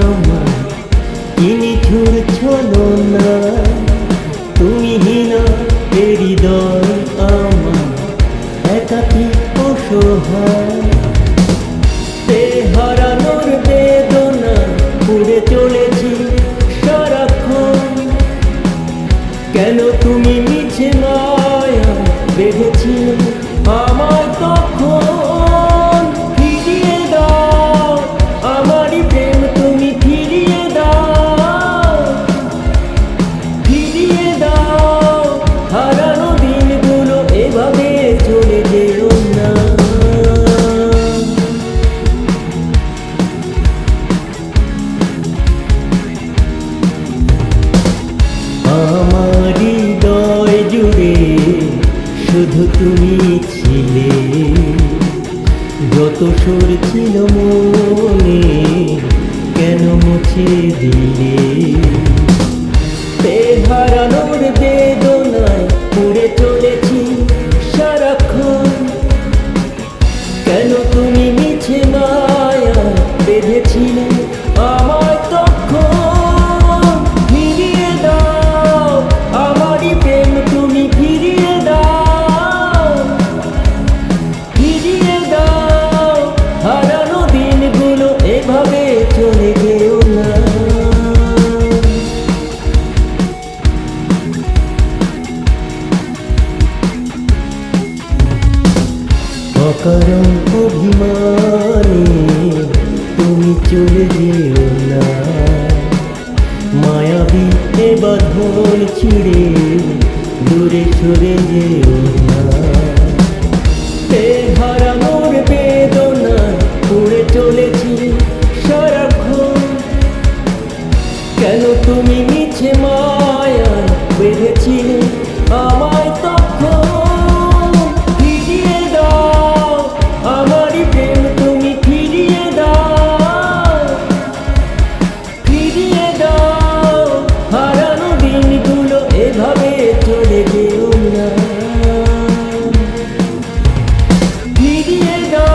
আমার ইনি ঝুর না। তুমি হীন হৃদয় আমার একাকি অসহায়। তুমি ছিলে যত সুর ছিল মনে কেন মুছে দিলে? অকারণ অভিমানে, তুমি চলে না। মায়াবী এ বাঁধন ছিঁড়ে দূরে সরে না। কেন তুমি মিছে মায়া বেঁধেছিলে আমার You're gone.